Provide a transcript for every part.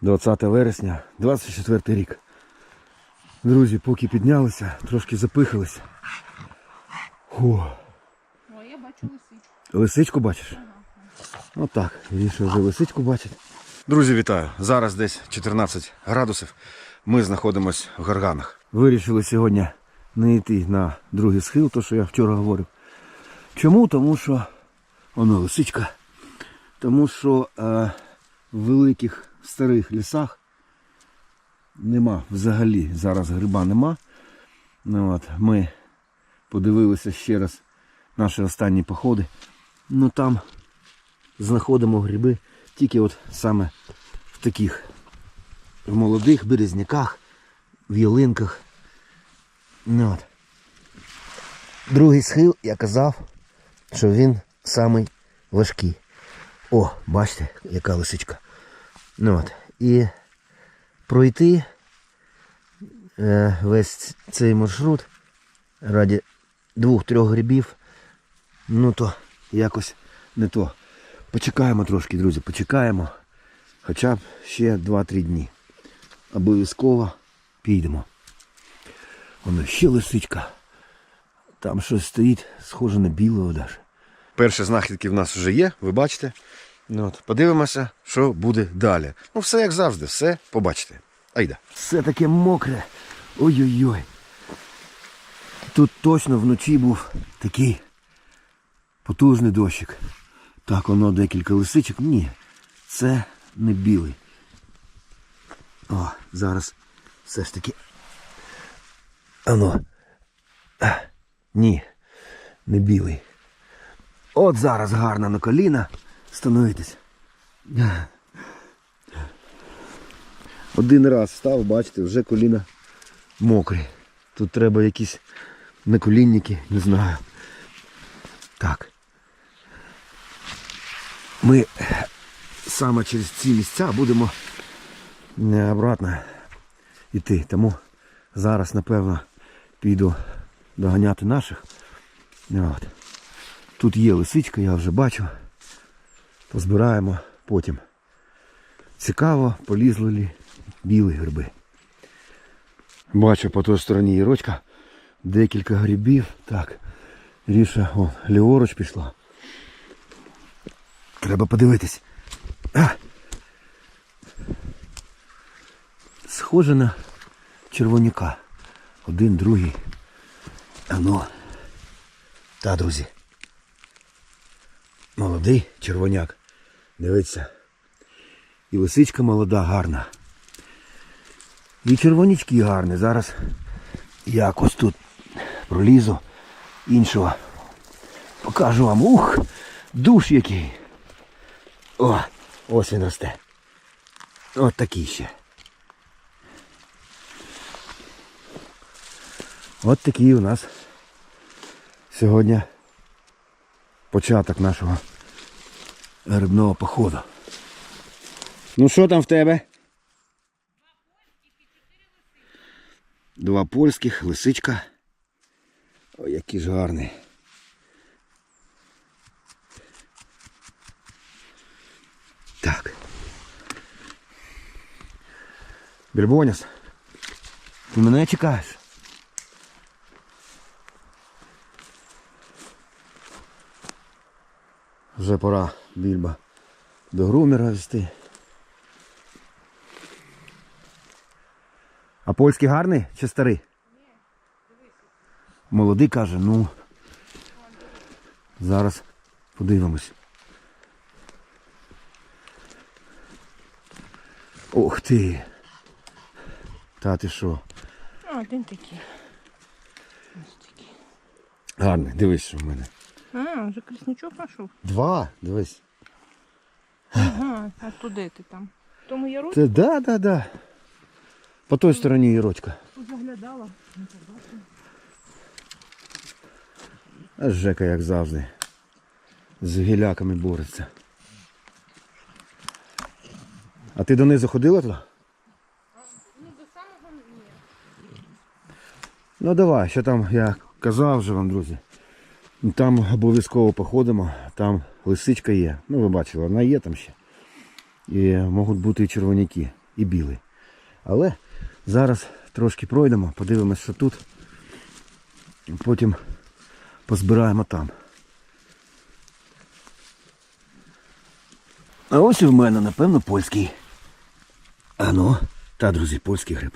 20 вересня, 24 рік. Друзі, поки піднялися, трошки запихалися. О, я бачу лисичку. Лисичку бачиш? Ну так, вірніше вже лисичку бачить. Друзі, вітаю! Зараз десь 14 градусів. Ми знаходимось в Гарганах. Вирішили сьогодні не йти на другий схил, то що я вчора говорив. Чому? Тому що воно лисичка. Тому що е, в великих старих лісах нема взагалі зараз гриба нема. Ну, от, ми подивилися ще раз наші останні походи. Ну там знаходимо гриби тільки от саме в таких в молодих березняках, в ялинках. Ну, от. Другий схил я казав, що він самий важкий. О, бачите, яка лисичка. Ну, от. І пройти е, весь цей маршрут раді двох-трьох грибів, ну то якось не то. Почекаємо трошки, друзі, почекаємо. Хоча б ще 2-3 дні. Обов'язково підемо. Воно ще лисичка. Там щось стоїть, схоже на білого даже. Перші знахідки в нас вже є, ви бачите. Ну, от, подивимося, що буде далі. Ну, все як завжди, все побачите. Айда. Все таке мокре. Ой-ой-ой. Тут точно вночі був такий потужний дощик. Так, воно декілька лисичок. Ні, це не білий. О, зараз все ж таки. Ано. А, ні, не білий. От зараз гарно на коліна становитись. Один раз став, бачите, вже коліна мокрі. Тут треба якісь наколінники, не знаю. Так. Ми саме через ці місця будемо е, обратно йти. Тому зараз, напевно, піду доганяти наших. От. Тут є лисичка, я вже бачу. Позбираємо потім. Цікаво, полізли лі білі гриби. Бачу по той стороні Ірочка. Декілька грибів. Так. Ріша, о, ліворуч пішла. Треба подивитись. А! Схоже на червоняка. Один, другий. Ано. Та, друзі. Молодий червоняк. Дивіться. І лисичка молода, гарна. І червонячки гарні. Зараз якось тут пролізу іншого. Покажу вам. Ух! Душ який. О, ось він росте. От такий ще. От такий у нас сьогодні початок нашого грибного походу. Ну що там в тебе? Два польських, лисичка. Ой, який ж гарний. Так. Бірбоняс, ти мене чекаєш? Вже пора більба до грумера вести. А польський гарний чи старий? Молодий каже, ну. Зараз подивимось. Ух ти. Та ти що? Один такий. Ось такий. Гарний, дивись, що в мене. А, вже колісничок знайшов. Два, дивись. Ага, а туди ти там? В Тому я руку Це да, да, да. По той стороні Ірочка. заглядала. Не побачила. А Жека, як завжди. З гіляками бореться. А ти донизу ходила туди? Ну, до самого ні. Ну давай, що там я казав вже вам, друзі. Там обов'язково походимо, там лисичка є. Ну ви бачили, вона є там ще. І можуть бути і червоняки. і білий. Але зараз трошки пройдемо, подивимось, що тут. Потім позбираємо там. А ось і в мене, напевно, польський. А ну, та, друзі, польський гриб.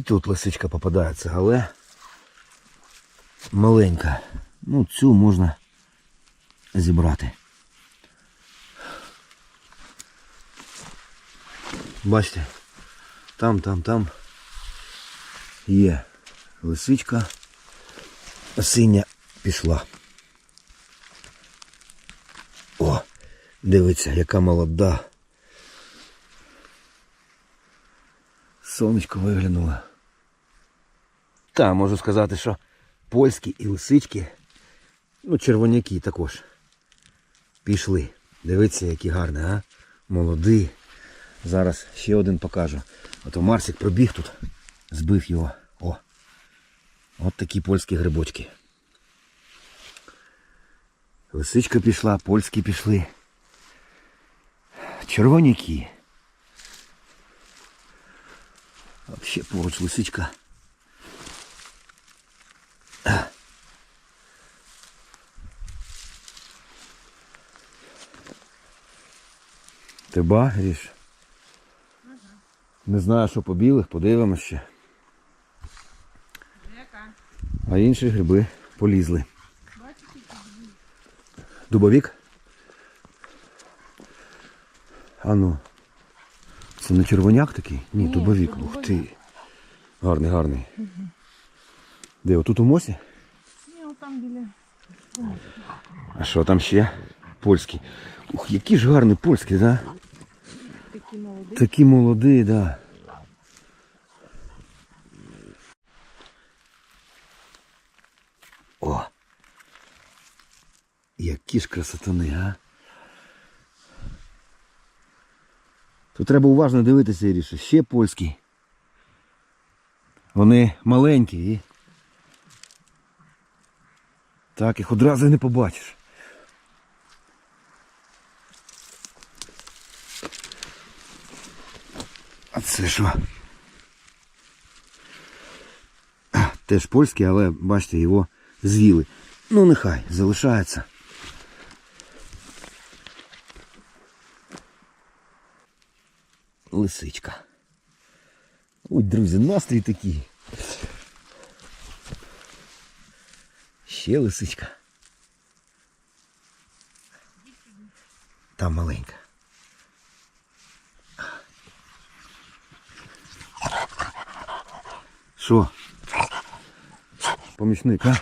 І тут лисичка попадається, але маленька. Ну, цю можна зібрати. Бачите, там, там, там є лисичка. Синя пішла. О, дивиться, яка молода. Сонечко виглянуло. Та, можу сказати, що польські і лисички, ну, червоняки також. Пішли. Дивіться, які гарні, а? Молоді. Зараз ще один покажу. А то Марсик пробіг тут, збив його. О. От такі польські грибочки. Лисичка пішла, польські пішли. Червоняки. Ще поруч лисичка. Ти ба, Ріш? Не знаю, що по білих, подивимося ще. Яка? А інші гриби полізли. Дубовік? А ну. Це не червоняк такий? Ні, Ні, дубовік. Ух ти. Гарний, гарний. Де, отут у мосі? Ні, отам біля. А що там ще? Польський. Ух, які ж гарні польські, да? Такі молоді. Такі молоді, да. О! Які ж красотани, а? Тут треба уважно дивитися, Іріше. Ще польські. Вони маленькі і. Так, їх одразу не побачиш. Це що? Теж польський, але бачите, його з'їли. Ну нехай, залишається. Лисичка. Ой, друзі, настрій такий. Ще лисичка. Там маленька. Що? Помічник, а?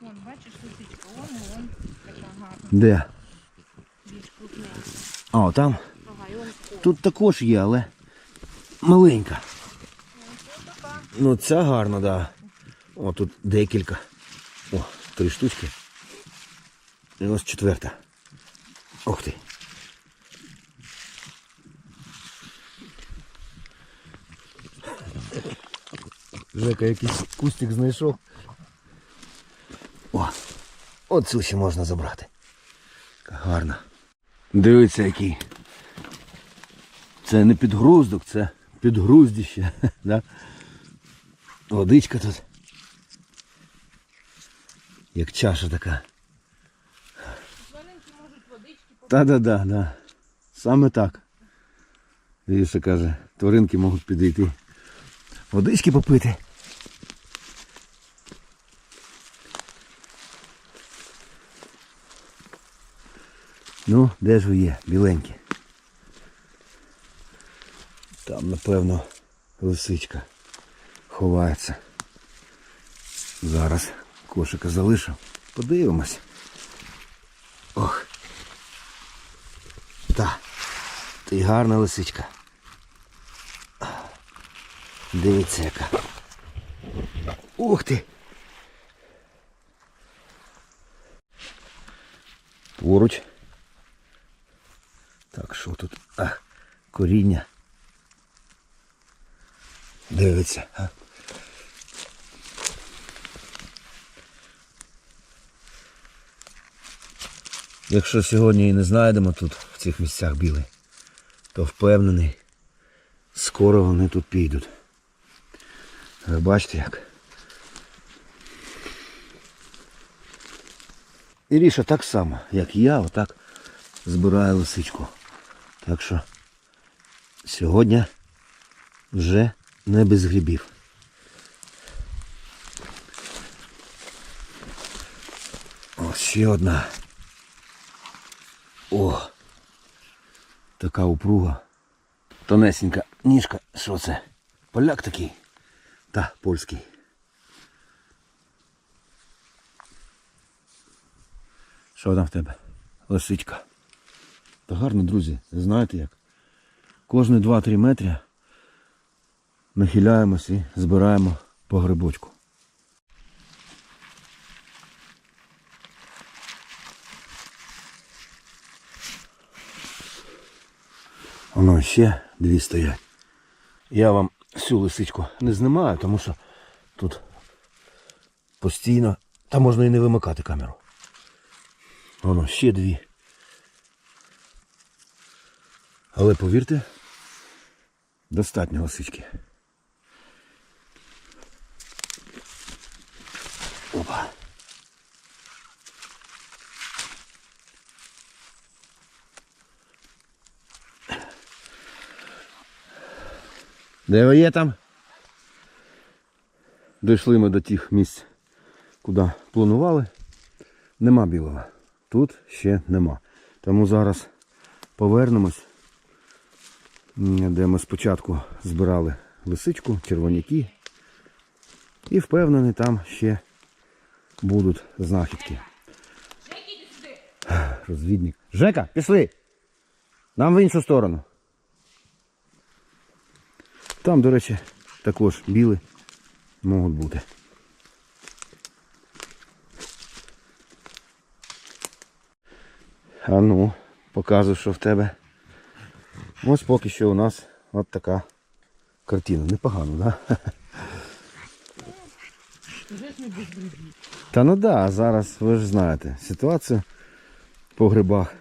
Вон, бачиш, лисичка, вон, вон. Така гарна. Де? Більш крупненька. А, там. Ага, і вон. Тут також є, але маленька. Ну ця гарна, да. О, тут декілька. О, три штучки. І ось четверта. Ух ти. Жека якийсь кустик знайшов. О, оцю ще можна забрати. Яка Гарна. Дивіться який. Це не підгруздок, це підгруздище. Да? Водичка тут. Як чаша така. Маленькі можуть водички Та-да-да, да. Саме так. Віша каже, тваринки можуть підійти. Водички попити. Ну, де ж ви є, біленькі? Там, напевно, лисичка ховається. Зараз кошика залишив. Подивимось. Ох. Та. Ти гарна лисичка. Дивіться яка. Ух ти. Поруч. Так, що тут? А, коріння Дивиться. А? Якщо сьогодні і не знайдемо тут, в цих місцях білий, то впевнений, скоро вони тут підуть. Ви бачите як? Іріша так само, як і я, отак збирає лисичку. Так що сьогодні вже не без грибів. Ось ще одна. О! Така упруга. Тонесенька ніжка. Що це? Поляк такий? Та, польський. Що там в тебе? Лисичка. Та гарно, друзі, знаєте як? Кожні 2-3 метри нахиляємось і збираємо по грибочку. Воно ще дві стоять. Я вам всю лисичку не знімаю, тому що тут постійно, та можна і не вимикати камеру. Воно ще дві. Але повірте, достатньо лисички. Опа. Де ви є там? Дійшли ми до тих місць, куди планували. Нема білого. Тут ще нема. Тому зараз повернемось, де ми спочатку збирали лисичку, червоняки. І впевнений, там ще будуть знахідки. Розвідник. Жека, пішли! Нам в іншу сторону. Там, до речі, також біли можуть бути. А ну, показуй, що в тебе. Ось поки що у нас от така картина. Непогано, так? Да? Та ну да, зараз ви ж знаєте ситуацію по грибах.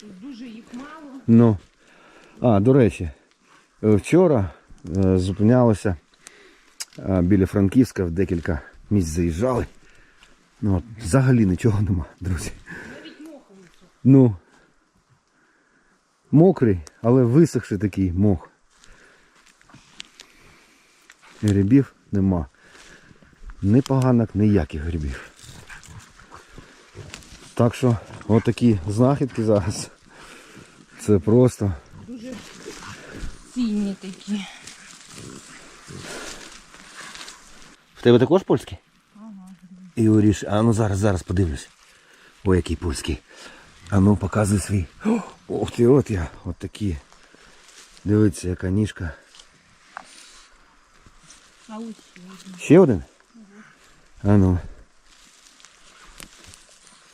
Тут дуже їх мало. Ну. А, до речі, вчора е, зупинялися е, біля Франківська в декілька місць заїжджали. Ну, от, взагалі нічого нема, друзі. Ну. Мокрий, але висохший такий мох. Грибів нема. Ні поганок, ніяких грибів. Так що отакі знахідки зараз. Це просто. Дуже цінні такі. В тебе також польський? Ага. І оріш, а ну зараз, зараз подивлюсь. Ой, який польський. А ну показуй свій. О, Ух ти, от я, от такі. Дивіться, яка ніжка. А ось ще один. Ще один? А ну.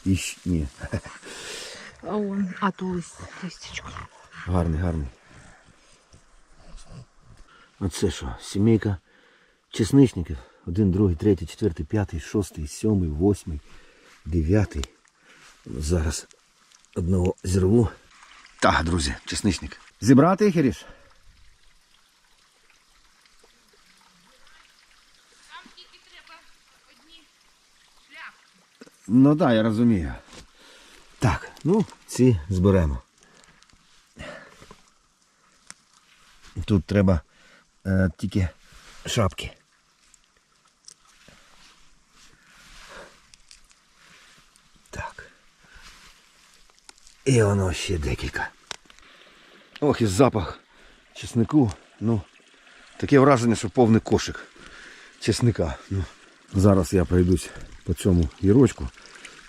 І ні. А он, а ту лист, листочку. Гарний, гарний. А це що? Сімейка чесничників. Один, другий, третій, четвертий, п'ятий, шостий, сьомий, восьмий, дев'ятий. Зараз одного зірву. Так, друзі, чесничник. Зібрати їх, Іріш? Там тільки треба одні шляпки. Ну так, я розумію. Так, ну, ці зберемо. Тут треба е, тільки шапки. Так. І воно ще декілька. Ох, і запах чеснику. Ну, таке враження, що повний кошик чесника. Ну. Зараз я пройдусь по цьому гірочку.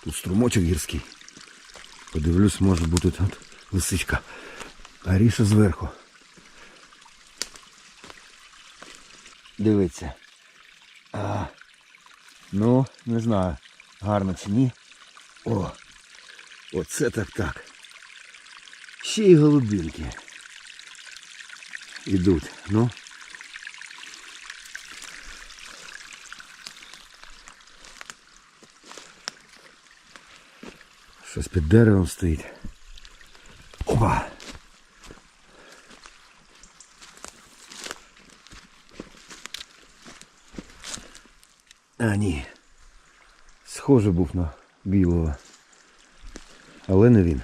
Тут струмочок гірський. Подивлюсь, може бути тут лисичка. А ріша зверху. дивиться. А, Ну, не знаю, гарно чи ні. О! Оце так так. Ще й голубинки. Ідуть. Ну. Щось під деревом стоїть. Опа! А, ні. Схоже був на білого. Але не він.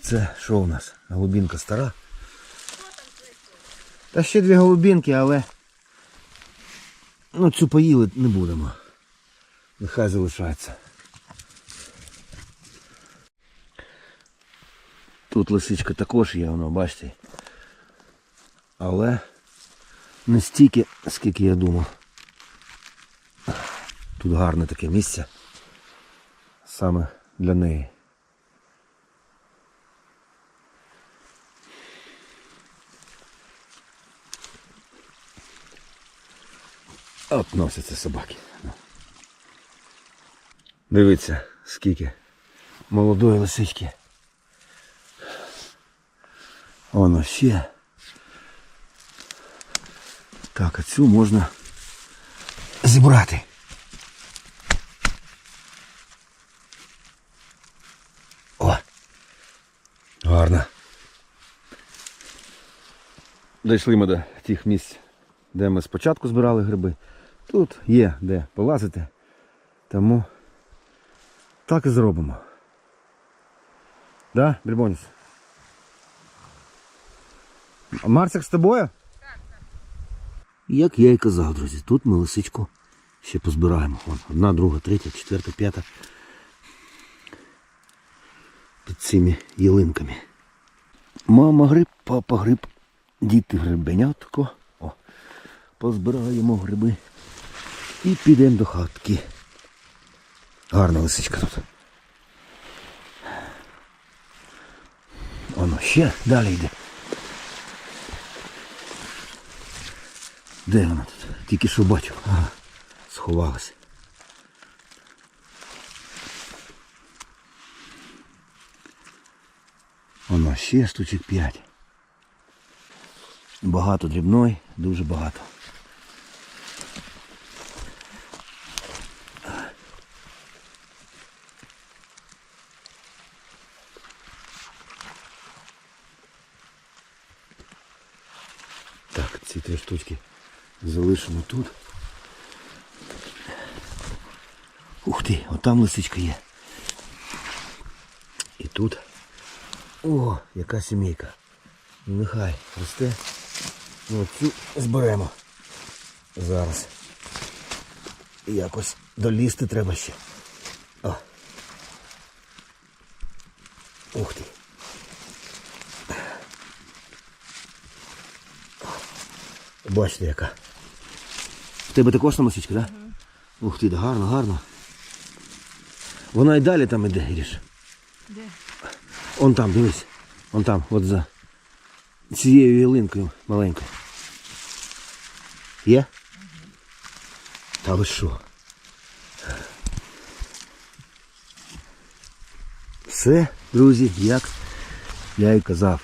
Це що у нас? Голубінка стара? Та ще дві голубінки, але ну цю поїли не будемо. Нехай залишається. Тут лисичка також є, воно, бачите. Але не стільки, скільки я думав. Тут гарне таке місце. Саме для неї. От носяться собаки. Дивіться, скільки молодої лисички. Воно ще. Так, а цю можна зібрати. О! Гарно. Дійшли ми до тих місць, де ми спочатку збирали гриби. Тут є де полазити. Тому так і зробимо. Да, Брібоніс? А Марсик з тобою? Так, так. Як я і казав, друзі, тут ми лисичку ще позбираємо. Вон, одна, друга, третя, четверта, п'ята. Під цими ялинками. Мама гриб, папа гриб, діти грибенятко. О, позбираємо гриби. І підемо до хатки. Гарна лисичка тут. Воно ще далі йде. Де вона тут? Тільки що бачу. Ага, сховалася. Воно ще штучок п'ять. Багато дрібної, дуже багато. Так, ці три штучки залишимо тут. Ух ти, отам лисичка є. І тут. О, яка сімейка. Нехай росте. Ну, цю зберемо. Зараз. Якось долізти треба ще. О. Ух ти. Бачите яка. В тебе також там лисичка, так? Да? Ух ти, да гарно, гарно. Вона і далі там іде, Іріш. Де? Он там, дивись. Он там, от за цією ялинкою маленькою. Є? Та ви що? Все, друзі, як я і казав.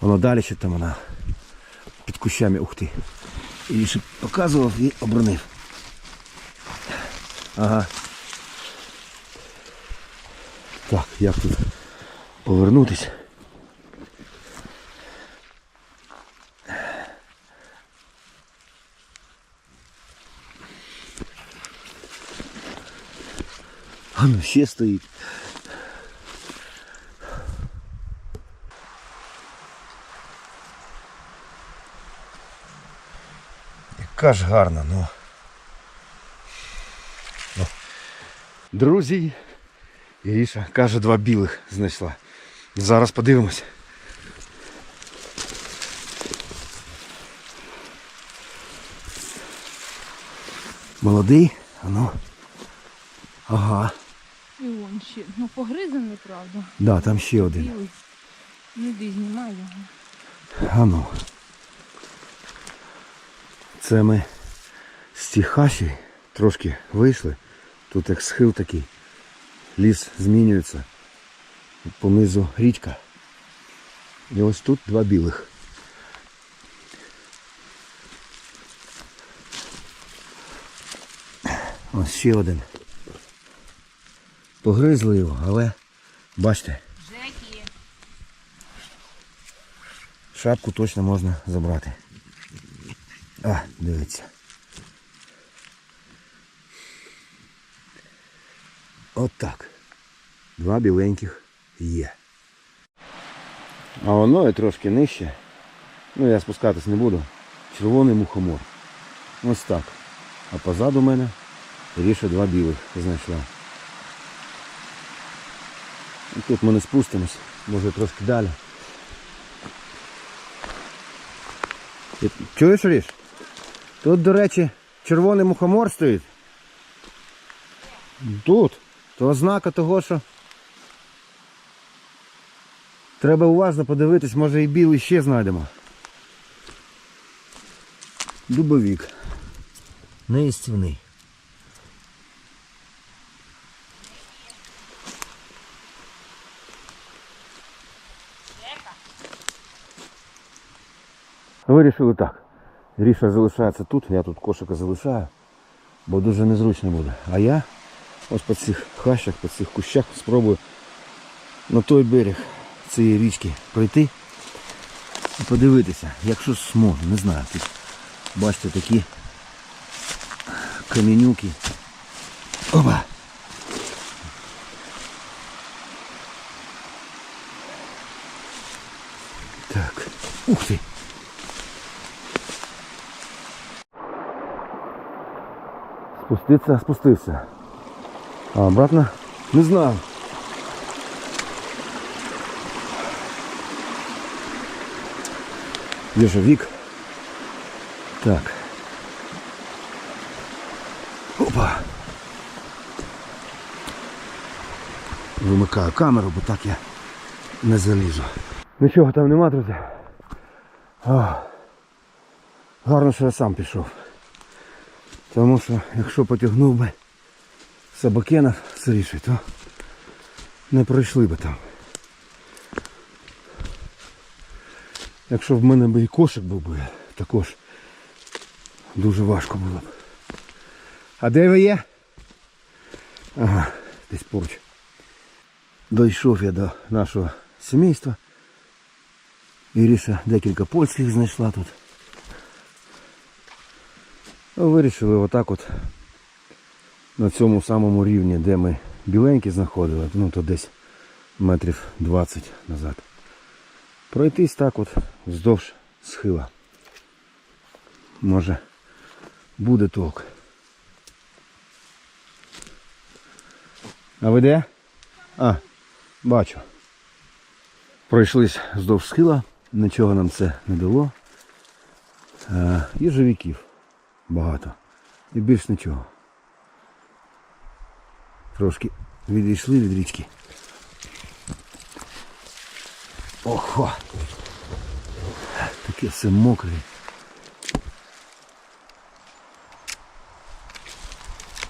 Воно далі ще там вона під кущами, ух ти. І ще показував і обронив. Ага. Так, як тут повернутись? А ну ще стоїть. Яка ж гарна, ну. ну. Друзі, Іріша каже, два білих знайшла. Зараз подивимось. Молодий, а ну. Ага. І вон ще. Ну погризаний, правда. Да, там ще один. Білий. Не йди, знімай його. А ну. Це ми з хащі трошки вийшли. Тут як схил такий. Ліс змінюється. Понизу річка. І ось тут два білих. Ось ще один. Погризли його, але бачите, шапку точно можна забрати. А, дивіться. От так. Два біленьких є. А воно і трошки нижче. Ну я спускатись не буду. Червоний мухомор. Ось так. А позаду мене ріше два білих знайшла. І Тут ми не спустимось, може трошки далі. Чуєш, Ріш? Тут, до речі, червоний мухомор стоїть. Тут. То ознака того, що треба уважно подивитись, може і білий ще знайдемо. Дубовік. Неїстівний. Вирішили так. Ріша залишається тут, я тут кошика залишаю, бо дуже незручно буде. А я ось по цих хащах, по цих кущах спробую на той берег цієї річки пройти і подивитися, якщо зможу, не знаю. Тут бачите такі камінюки. Опа! Так, ух ти! Спуститься, спустився. А обратно? Не знаю. Ежевик. Так. Опа. Вимикаю камеру, бо так я не залізу. Нічого там нема, друзі. Гарно, що я сам пішов. Тому що якщо потягнув би собакена сиріше, то не пройшли би там. Якщо в мене би і кошик був би, також дуже важко було б. А де ви є? Ага, десь поруч. Дійшов я до нашого сімейства. Іріша декілька польських знайшла тут. Ну, Вирішили отак от на цьому самому рівні, де ми біленькі знаходили, ну то десь метрів 20 назад. Пройтись так от вздовж схила. Може буде толк. А ви де? А, бачу. Пройшлись вздовж схила, нічого нам це не дало. А, їжевиків багато. І більш нічого. Трошки відійшли від річки. Охо! Таке все мокре.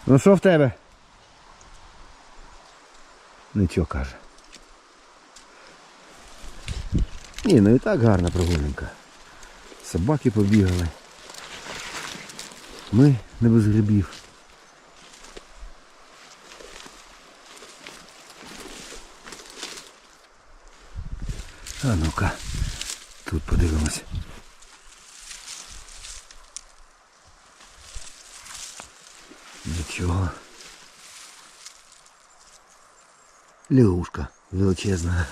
Ну що в тебе? Нічого каже. Ні, ну і так гарна прогулянка. Собаки побігали. Ми не без грибів. А ну-ка, тут подивимось. Нічого. Лягушка величезна.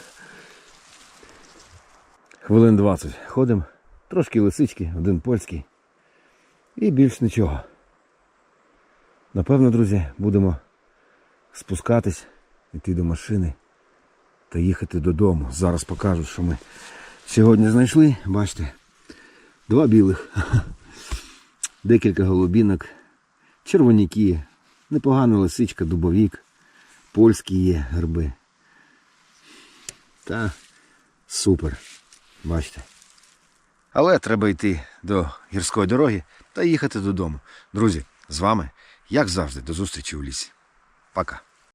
Хвилин 20 ходимо. Трошки лисички, один польський. І більш нічого. Напевно, друзі, будемо спускатись, йти до машини та їхати додому. Зараз покажу, що ми сьогодні знайшли. Бачите, два білих, декілька голубінок, червоняки, непогана лисичка, дубовік, польські є герби. Та супер. Бачите. Але треба йти до гірської дороги та їхати додому. Друзі, з вами, як завжди, до зустрічі у лісі. Пока.